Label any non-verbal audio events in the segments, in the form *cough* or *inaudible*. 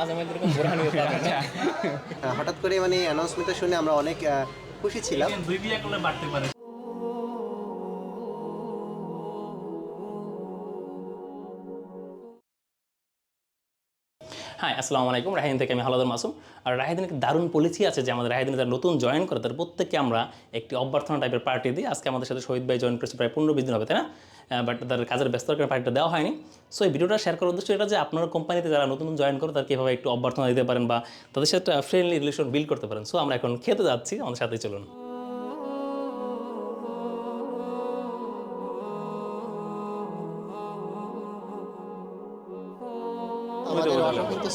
মাঝে মাঝে এরকম পাবেন না। হঠাৎ করে মানে অ্যানাউন্সমেন্টটা শুনে আমরা অনেক আহ, খুশি ছিলাম। দুই বিয়ে করলে বাড়তে পারে। হ্যাঁ আসসালামু আলাইকুম। রাহিদিন থেকে আমি হালাদার মাসুম। আর রাহিদিন একটা দারুণ পলিসি আছে যে আমাদের রাহিদিন যারা নতুন জয়েন করে, তার প্রত্যেককে আমরা একটি অভ্যর্থনা টাইপের পার্টি দিই। আজকে আমাদের সাথে শহীদ ভাই জয়েন করেছে প্রায় পনেরো বিশ দিন হবে, তাই না? বাট তাদের কাজের ব্যস্ত কারণে পার্টিটা দেওয়া হয়নি। সো এই ভিডিওটা শেয়ার করার উদ্দেশ্য এটা যে আপনার কোম্পানিতে যারা নতুন জয়েন করে, তার কীভাবে একটু অভ্যর্থনা দিতে পারেন বা তাদের সাথে ফ্রেন্ডলি রিলেশন বিল্ড করতে পারেন। সো আমরা এখন খেতে যাচ্ছি। আমাদের সাথে চলুন।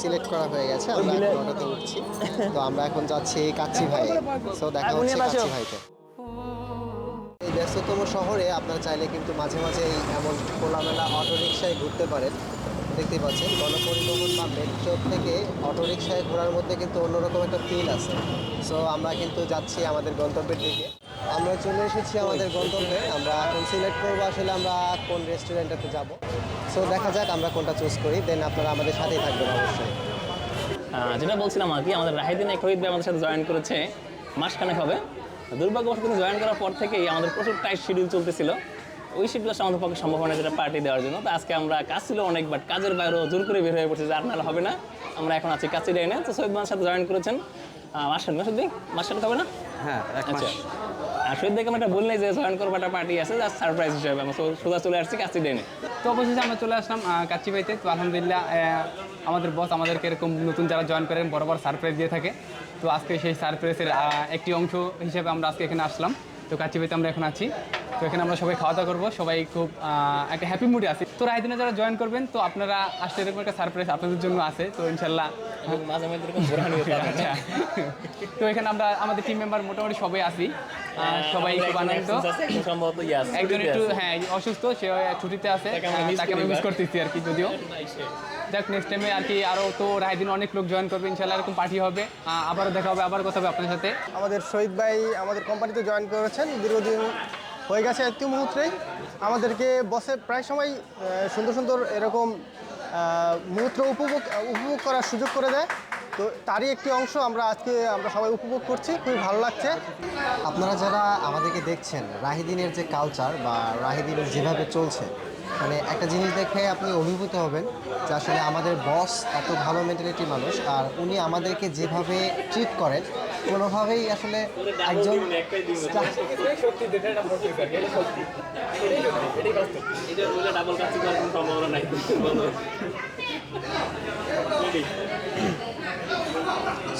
সিলেক্ট করা হয়ে গেছে আমরা এখন অটোতে উঠছি। তো আমরা এখন যাচ্ছি কাচ্চি ভাই। সো দেখা হচ্ছে কাচ্চি ভাইতে এই ব্যস্ততম শহরে আপনারা চাইলে কিন্তু মাঝে মাঝে এই এমন খোলামেলা অটো রিক্সায় ঘুরতে পারেন। দেখতেই পাচ্ছেন গণপরিবহন বা মেট্রো থেকে অটো রিক্সায় ঘোরার মধ্যে কিন্তু অন্যরকম একটা ফিল আছে। সো আমরা কিন্তু যাচ্ছি আমাদের গন্তব্যের দিকে। আমরা চলে এসেছি আমাদের গন্তব্যে। আমরা এখন সিলেক্ট করব আসলে আমরা কোন রেস্টুরেন্টটাতে যাব। সো দেখা যাক আমরা কোনটা চুজ করি দেন আপনারা আমাদের সাথেই থাকবেন অবশ্যই। যেটা বলছিলাম আর কি আমাদের রাহিদিন এক রোহিত ভাই আমাদের সাথে জয়েন করেছে মাসখানেক হবে। দুর্ভাগ্যবশত কিন্তু জয়েন করার পর থেকেই আমাদের প্রচুর টাইট শিডিউল চলতেছিল। ওই শিডিউল আসলে আমাদের পক্ষে সম্ভব হয় না যেটা পার্টি দেওয়ার জন্য। তো আজকে আমরা কাজ ছিল অনেক বাট কাজের বাইরেও জোর করে বের হয়ে পড়ছে যে আপনার হবে না। আমরা এখন আছি কাছে ডাইনে তো সৈয়দ সাথে জয়েন করেছেন। মাসখান মাসুদ ভাই মাসখান হবে না? হ্যাঁ এক আচ্ছা। আর শহীদ ভাইকে আমরা বললেই যে করব একটা পার্টি আছে জাস্ট সারপ্রাইজ হিসাবে। আমরা সোজা চলে আসছি কাচ্চি ডেনে তো অবশেষে আমরা চলে আসলাম কাচ্চি ভাইতে তো আলহামদুলিল্লাহ আমাদের বস আমাদেরকে এরকম নতুন যারা জয়েন করেন, বড় বড় সারপ্রাইজ দিয়ে থাকে। তো আজকে সেই সারপ্রাইজের একটি অংশ হিসেবে আমরা আজকে এখানে আসলাম। তো কাচ্চিবাইতে আমরা এখন আছি। তো এখানে আমরা সবাই খাওয়া দাওয়া করব। সবাই খুব একটা হ্যাপি মুডে আছি। তো রায়দিনে যারা জয়েন করবেন তো আপনারা আসলে এরকম একটা সারপ্রাইজ আপনাদের জন্য আছে। তো ইনশাল্লাহ আচ্ছা। তো এখানে আমরা আমাদের টিম মেম্বার মোটামুটি সবাই আছি। সবাই খুব একজন আনন্দ একজন সম্ভবত ইয়ে একটু হ্যাঁ অসুস্থ সে ছুটিতে আছে। তাকে আমি মিস করতেছি আর কি যদিও। যাক নেক্সট টাইমে আর কি আরও তো রায় দিন অনেক লোক জয়েন করবে ইনশাল্লাহ এরকম পার্টি হবে। আবারও দেখা হবে আবার কথা হবে আপনার সাথে। আমাদের শহীদ ভাই আমাদের কোম্পানিতে জয়েন করেছেন দীর্ঘদিন হয়ে গেছে একটি মুহূর্তেই আমাদেরকে বসে প্রায় সময় সুন্দর সুন্দর এরকম মুহূর্ত উপভোগ উপভোগ করার সুযোগ করে দেয়। তো তারই একটি অংশ আমরা আজকে, আমরা সবাই উপভোগ করছি। খুবই ভালো লাগছে। আপনারা যারা আমাদেরকে দেখছেন, রাহিদিনের যে কালচার বা রাহিদিনের যেভাবে চলছে মানে একটা জিনিস দেখে আপনি অভিভূত হবেন যে আসলে আমাদের বস এত ভালো মেন্টালিটির মানুষ, আর উনি আমাদেরকে যেভাবে ট্রিট করেন কোনোভাবেই আসলে একজন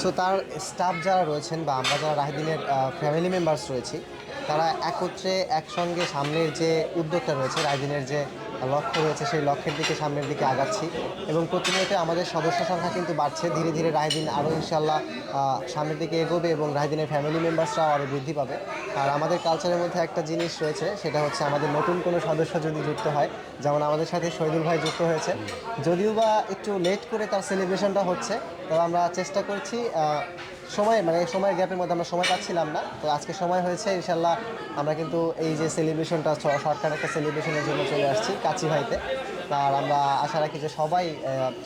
সো তার স্টাফ যারা রয়েছেন বা আমরা যারা রাহিদিনের ফ্যামিলি মেম্বার্স রয়েছি, তারা একত্রে একসঙ্গে সামনের যে উদ্যোগটা রয়েছে, রাহিদিনের যে লক্ষ্য রয়েছে সেই লক্ষ্যের দিকে, সামনের দিকে আগাচ্ছি। এবং প্রতিনিয়ত আমাদের সদস্য সংখ্যা কিন্তু বাড়ছে। ধীরে ধীরে রাহিদিন আরও ইনশাল্লাহ সামনের দিকে এগোবে এবং রাহিদিনের ফ্যামিলি মেম্বার্সরাও আরও বৃদ্ধি পাবে। আর আমাদের কালচারের মধ্যে একটা জিনিস রয়েছে, সেটা হচ্ছে আমাদের নতুন কোনো সদস্য যদি যুক্ত হয়, যেমন আমাদের সাথে শহীদুল ভাই যুক্ত হয়েছে, যদিও বা একটু লেট করে তার সেলিব্রেশনটা হচ্ছে তবে আমরা চেষ্টা করছি আহ, সময় মানে এই সময়ের গ্যাপের মধ্যে আমরা সময় পাচ্ছিলাম না। তো আজকে সময় হয়েছে ইনশাল্লাহ আমরা কিন্তু এই যে সেলিব্রেশনটা শর্টকাট একটা সেলিব্রেশনের জন্য চলে আসছি কাচি ভাইতে। আর আমরা আশা রাখি যে সবাই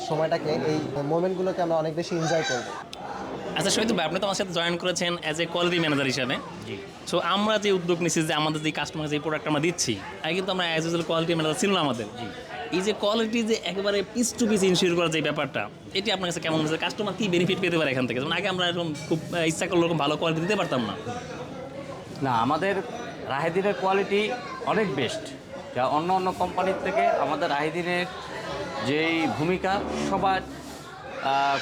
সময়টাকে এই মোমেন্টগুলোকে আমরা অনেক বেশি এনজয় করব। আচ্ছা শহীদ ভাই আপনি তো আমার সাথে জয়েন করেছেন অ্যাজ এ কোয়ালিটি ম্যানেজার হিসাবে। সো আমরা যে উদ্যোগ নিচ্ছি যে আমাদের যে কাস্টমার যে প্রোডাক্ট আমরা দিচ্ছি আগে কিন্তু আমরা অ্যাজ ইউজুয়াল কোয়ালিটি ম্যানেজার ছিল না আমাদের এই যে কোয়ালিটি যে একেবারে পিস টু পিস ইনশিওর করার যে ব্যাপারটা, এটি আপনার কাছে কেমন হচ্ছে কাস্টমার কি বেনিফিট পেতে পারে এখান থেকে? যেমন আগে আমরা এরকম খুব ইচ্ছা করলে এরকম ভালো কোয়ালিটি দিতে পারতাম না। না, আমাদের রাহেদিনের কোয়ালিটি অনেক বেস্ট যা অন্য অন্য কোম্পানির থেকে আমাদের রাহেদিনের যেই ভূমিকা, সবার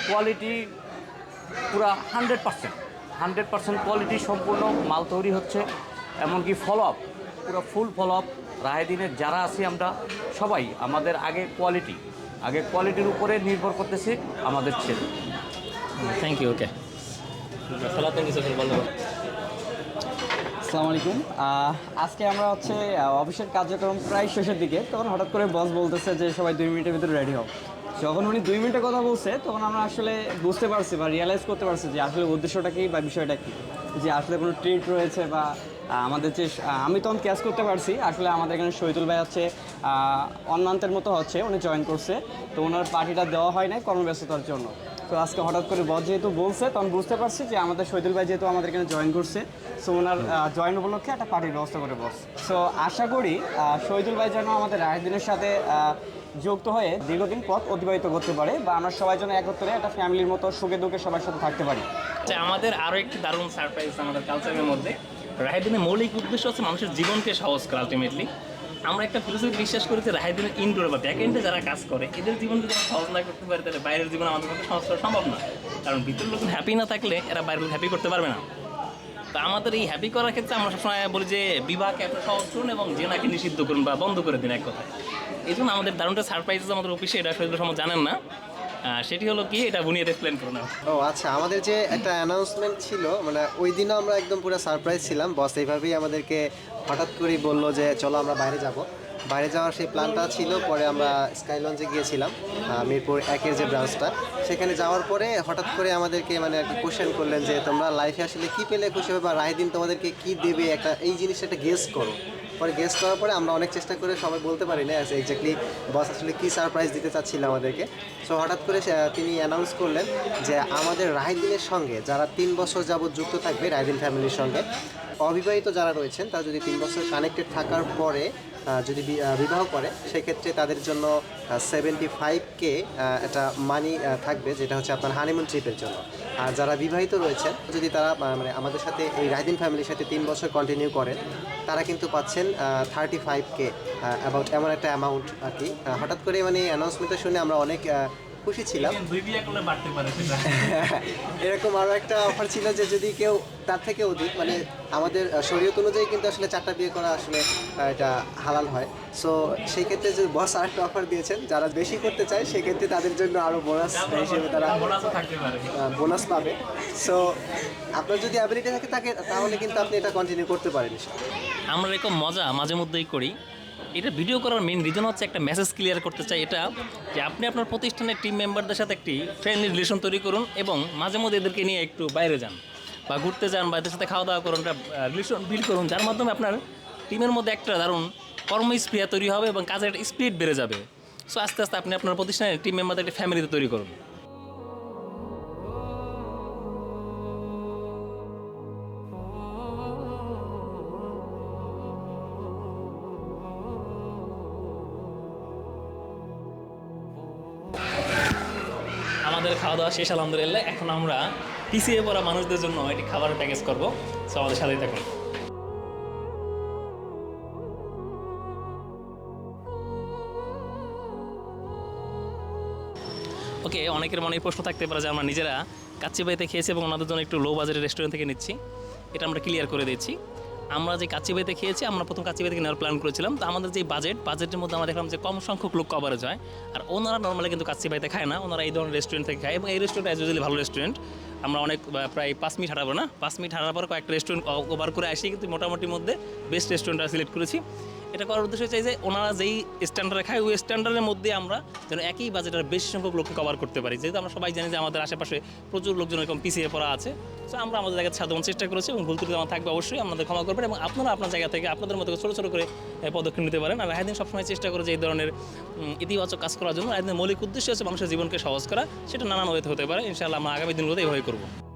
কোয়ালিটি পুরা hundred percent hundred percent quality সম্পূর্ণ মাল তৈরি হচ্ছে, এমনকি ফলো আপ পুরো ফুল ফলো আপ রাহেদিনের যারা আছি আমরা সবাই আমাদের আগে কোয়ালিটি আগে কোয়ালিটির উপরে নির্ভর করতেছে আমাদের ছেলে। থ্যাংক ইউ ওকে আসসালামু আলাইকুম। আজকে আমরা হচ্ছে অফিসের কার্যক্রম প্রায় শেষের দিকে তখন হঠাৎ করে বস বলতেছে যে সবাই দুই মিনিটের ভিতরে রেডি হও। যখন উনি দুই মিনিটের কথা বলছে তখন আমরা আসলে বুঝতে পারছি বা রিয়েলাইজ করতে পারছি যে আসলে উদ্দেশ্যটা কি বা বিষয়টা কি। যে আসলে কোনো ট্রিট রয়েছে বা আমাদের যে আমি তখন ক্যাচ করতে পারছি। আসলে আমাদের এখানে শহীদুল ভাই হচ্ছে অন্যান্তের মতো হচ্ছে, উনি জয়েন করছে। তো ওনার পার্টিটা দেওয়া হয় নাই কর্মব্যস্ততার জন্য। তো আজকে হঠাৎ করে বস যেহেতু বলছে তখন বুঝতে পারছি যে আমাদের শহীদুল ভাই যেহেতু আমাদের এখানে জয়েন করছে সো ওনার জয়েন উপলক্ষে একটা পার্টির ব্যবস্থা করে বস। সো আশা করি শহীদুল ভাই যেন আমাদের রায়দিনের সাথে যুক্ত হয়ে দীর্ঘদিন পথ অতিবাহিত করতে পারে বা আমরা সবাই যেন একত্রে একটা ফ্যামিলির মতো সুখে দুঃখে সবার সাথে থাকতে পারি। আচ্ছা আমাদের আরও একটি দারুণ সারপ্রাইজ আমাদের কালচারের মধ্যে। রাহিদিনের মৌলিক উদ্দেশ্য হচ্ছে মানুষের জীবনকে সহজ করা আলটিমেটলি আমরা একটা ফিলোসফি বিশ্বাস করি যে রাহিদিনের ইনডোর বা ব্যাক এন্ডে যারা কাজ করে, এদের জীবন যদি সহজ না করতে পারে, তাহলে বাইরের জীবন আমাদের পক্ষে সহজ করা সম্ভব না। কারণ ভিতরের লোক হ্যাপি না থাকলে এরা বাইরের হ্যাপি করতে পারবে না। তা আমাদের এই হ্যাপি করার ক্ষেত্রে আমরা সবসময় বলি যে বিবাহকে একটা সহজ করুন এবং জেনাকে নিষিদ্ধ করুন বা বন্ধ করে দিন এক কথায়। এই জন্য আমাদের দারুণটা সারপ্রাইজ আমাদের অফিসে এটা শহীদ সমাজ জানেন না। সেটি হলো কি, এটা বুনিয়াদ এক্সপ্লেন করুন ও আচ্ছা আমাদের যে একটা অ্যানাউন্সমেন্ট ছিল মানে ওই দিনও আমরা একদম পুরো সারপ্রাইজ ছিলাম। বস এইভাবেই আমাদেরকে হঠাৎ করেই বলল যে, চলো আমরা বাইরে যাব। বাইরে যাওয়ার সেই প্ল্যানটা ছিল, পরে আমরা স্কাই লঞ্চে গিয়েছিলাম মিরপুর একের যে ব্রাঞ্চটা সেখানে যাওয়ার পরে হঠাৎ করে আমাদেরকে মানে আর কি কোশ্চেন করলেন যে, তোমরা লাইফে আসলে কি পেলে খুশি হবে বা রায়দিন তোমাদেরকে কি দেবে? একটা, এই জিনিসটা একটা গেস করো। পরে গেস করার পরে আমরা অনেক চেষ্টা করে সবাই বলতে পারি না এক্স্যাক্টলি বস আসলে কী সারপ্রাইজ দিতে চাচ্ছিল আমাদেরকে। সো হঠাৎ করে তিনি অ্যানাউন্স করলেন যে, আমাদের রায়দিনের সঙ্গে যারা তিন বছর যাবৎ যুক্ত থাকবে রায়দিন ফ্যামিলির সঙ্গে, অবিবাহিত যারা রয়েছেন, তারা যদি তিন বছর কানেক্টেড থাকার পরে যদি বিবাহ করে, সেক্ষেত্রে তাদের জন্য সেভেন্টি ফাইভকে একটা মানি থাকবে, যেটা হচ্ছে আপনার হানিমুন ট্রিপের জন্য। আর যারা বিবাহিত রয়েছেন, যদি তারা মানে আমাদের সাথে এই রাইদিন ফ্যামিলির সাথে তিন বছর কন্টিনিউ করেন, তারা কিন্তু পাচ্ছেন থার্টি ফাইভকে অ্যাবাউট এমন একটা অ্যামাউন্ট আর কি। হঠাৎ করে মানে অ্যানাউন্সমেন্টটা শুনে আমরা অনেক খুশি ছিলাম। *laughs* এরকম আরও একটা অফার ছিল যে যদি কেউ তার থেকে অধিক মানে আমাদের শরীয়ত অনুযায়ী কিন্তু আসলে চারটা বিয়ে করা আসলে এটা হালাল হয়। সো সেই ক্ষেত্রে যে বস আরেকটা অফার দিয়েছেন যারা বেশি করতে চায় সেক্ষেত্রে তাদের জন্য আরও বোনাস হিসেবে তারা বোনাসও থাকতে পারে। বোনাস পাবে। সো আপনার যদি অ্যাবিলিটি থাকে তাকে তাহলে কিন্তু আপনি এটা কন্টিনিউ করতে পারেন আমরা এরকম মজা মাঝে মধ্যেই করি। এটা ভিডিও করার মেন রিজন হচ্ছে একটা মেসেজ ক্লিয়ার করতে চাই এটা, যে আপনি আপনার প্রতিষ্ঠানের টিম মেম্বারদের সাথে একটি ফ্রেন্ডলি রিলেশন তৈরি করুন এবং মাঝে মধ্যে এদেরকে নিয়ে একটু বাইরে যান বা ঘুরতে যান বা এদের সাথে খাওয়া দাওয়া করুন, একটা রিলেশন বিল্ড করুন, যার মাধ্যমে আপনার টিমের মধ্যে একটা দারুণ কর্মস্পৃহা তৈরি হবে এবং কাজের একটা স্পিড বেড়ে যাবে। সো আস্তে আস্তে আপনি আপনার প্রতিষ্ঠানের টিম মেম্বারদের একটা ফ্যামিলিতে তৈরি করুন। আমাদের খাওয়া দাওয়া শেষ, আলহামদুলিল্লাহ। এখন আমরা পিছিয়ে পড়া মানুষদের জন্য একটি খাবারের প্যাকেজ করব। সো আমাদের সাথেই থাকুন। ওকে অনেকের মনে প্রশ্ন থাকতে পারে যে আমরা নিজেরা কাচ্চি বাড়িতে খেয়েছি এবং ওনাদের জন্য একটু লো বাজেটের রেস্টুরেন্ট থেকে নিচ্ছি। এটা আমরা ক্লিয়ার করে দিচ্ছি আমরা যে কাচ্চি বেঁধে খেয়েছি, আমরা প্রথম থেকে নেওয়ার প্ল্যান করেছিলাম। তো আমাদের যে বাজেট বাজেটের মধ্যে আমরা দেখলাম যে কম সংখ্যক লোক কভারেজ হয়। আর ওনারা নর্মালি কিন্তু কাচ্চি বাইতে খায় না। ওনারা এই ধরনের রেস্টুরেন্ট থেকে খায় এবং এই রেস্টুরেন্ট অ্যাজ ভালো রেস্টুরেন্ট আমরা অনেক প্রায় পাঁচ মিনিট হাঁটাবো না? পাঁচ মিনিট হাঁটার পর কয়েকটা রেস্টুরেন্ট ওভার করে আসি, কিন্তু মোটামুটি মধ্যে বেস্ট রেস্টুরেন্টটা সিলেক্ট করেছি। এটা করার উদ্দেশ্য চাই যে ওনারা যেই স্ট্যান্ডার্ড খায়, ওই স্ট্যান্ডার্ডের মধ্যে আমরা যেন একই বাজেটের বেশি সংখ্যক লোককে কভার করতে পারি। যেহেতু আমরা সবাই জানি যে আমাদের আশেপাশে প্রচুর লোকজন এরকম পিছিয়ে পড়া আছে সো আমরা আমাদের জায়গায় সাধারণ চেষ্টা করেছি এবং ভুল ত্রুটি আমার থাকবে অবশ্যই আমাদের ক্ষমা করবেন এবং আপনারা আপনার জায়গা থেকে আপনাদের মতো ছোটো ছোটো করে পদক্ষেপ নিতে পারেন। আর রায়দিন সবসময় চেষ্টা করে যে এই ধরনের ইতিবাচক কাজ করার জন্য। রায়দিনের মৌলিক উদ্দেশ্য হচ্ছে মানুষের জীবনকে সহজ করা, সেটা নানান হতে পারে। ইনশাআল্লাহ আমরা আগামী দিনগুলোতে এইভাবে করব